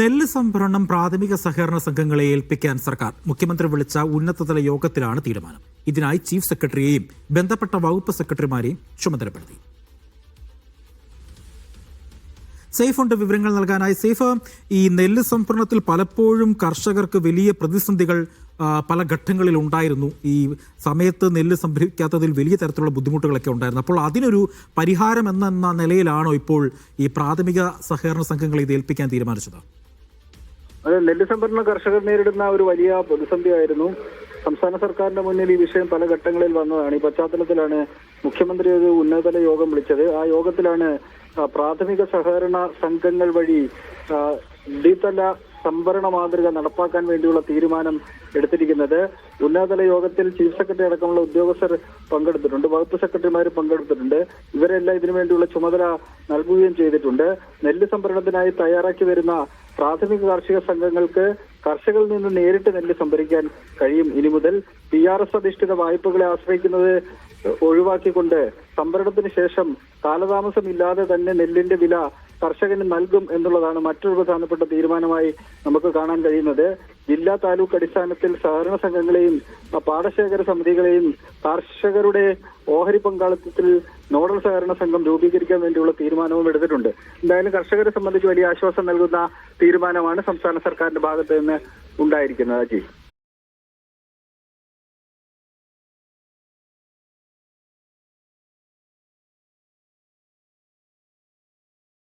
നെല്ല് സംഭരണം പ്രാഥമിക സഹകരണ സംഘങ്ങളെ ഏൽപ്പിക്കാൻ സർക്കാർ. മുഖ്യമന്ത്രി വിളിച്ച ഉന്നതതല യോഗത്തിലാണ് തീരുമാനം. ഇതിനായി ചീഫ് സെക്രട്ടറിയെയും ബന്ധപ്പെട്ട വകുപ്പ് സെക്രട്ടറിമാരെയും ചുമതലപ്പെടുത്തി. സേഫ് ഉണ്ട് വിവരങ്ങൾ നൽകാനായി. സേഫ് ഈ നെല്ല് സംഭരണത്തിൽ പലപ്പോഴും കർഷകർക്ക് വലിയ പ്രതിസന്ധികൾ പല ഘട്ടങ്ങളിൽ ഉണ്ടായിരുന്നു. ഈ സമയത്ത് നെല്ല് സംഭരിക്കാത്തതിൽ വലിയ തരത്തിലുള്ള ബുദ്ധിമുട്ടുകളൊക്കെ ഉണ്ടായിരുന്നു. അപ്പോൾ അതിനൊരു പരിഹാരം എന്ന നിലയിലാണോ ഇപ്പോൾ ഈ പ്രാഥമിക സഹകരണ സംഘങ്ങളെ ഇത് ഏൽപ്പിക്കാൻ തീരുമാനിച്ചത്? അത് നെല്ല് സംഭരണ കർഷകർ നേരിടുന്ന ഒരു വലിയ പ്രതിസന്ധിയായിരുന്നു. സംസ്ഥാന സർക്കാരിന്റെ മുന്നിൽ ഈ വിഷയം പല ഘട്ടങ്ങളിൽ വന്നതാണ്. ഈ പശ്ചാത്തലത്തിലാണ് മുഖ്യമന്ത്രി ഒരു ഉന്നതതല യോഗം വിളിച്ചത്. ആ യോഗത്തിലാണ് പ്രാഥമിക സഹകരണ സംഘങ്ങൾ വഴി ദ്വിതല സംഭരണ മാതൃക നടപ്പാക്കാൻ വേണ്ടിയുള്ള തീരുമാനം എടുത്തിരിക്കുന്നത്. ഉന്നതതല യോഗത്തിൽ ചീഫ് സെക്രട്ടറി അടക്കമുള്ള ഉദ്യോഗസ്ഥർ പങ്കെടുത്തിട്ടുണ്ട്. വകുപ്പ് സെക്രട്ടറിമാർ പങ്കെടുത്തിട്ടുണ്ട്. ഇവരെല്ലാം ഇതിനു വേണ്ടിയുള്ള ചുമതല നൽകുകയും ചെയ്തിട്ടുണ്ട്. നെല്ല് സംഭരണത്തിനായി തയ്യാറാക്കി വരുന്ന പ്രാഥമിക കാർഷിക സംഘങ്ങൾക്ക് കർഷകരിൽ നിന്ന് നേരിട്ട് നെല്ല് സംഭരിക്കാൻ കഴിയും. ഇനി മുതൽ പി ആർ എസ് അധിഷ്ഠിത വായ്പകളെ ആശ്രയിക്കുന്നത് ഒഴിവാക്കിക്കൊണ്ട് സംഭരണത്തിന് ശേഷം കാലതാമസമില്ലാതെ തന്നെ നെല്ലിന്റെ വില കർഷകന് നൽകും എന്നുള്ളതാണ് മറ്റൊരു പ്രധാനപ്പെട്ട തീരുമാനമായി നമുക്ക് കാണാൻ കഴിയുന്നത്. ജില്ലാ താലൂക്ക് അടിസ്ഥാനത്തിൽ സഹകരണ സംഘങ്ങളെയും പാടശേഖര സമിതികളെയും കർഷകരുടെ ഓഹരി പങ്കാളിത്തത്തിൽ നോഡൽ സഹകരണ സംഘം രൂപീകരിക്കാൻ വേണ്ടിയുള്ള തീരുമാനവും എടുത്തിട്ടുണ്ട്. എന്തായാലും കർഷകരെ സംബന്ധിച്ച് വലിയ ആശ്വാസം നൽകുന്ന തീരുമാനമാണ് സംസ്ഥാന സർക്കാരിന്റെ ഭാഗത്ത് നിന്ന് ഉണ്ടായിരിക്കുന്നത് അജി.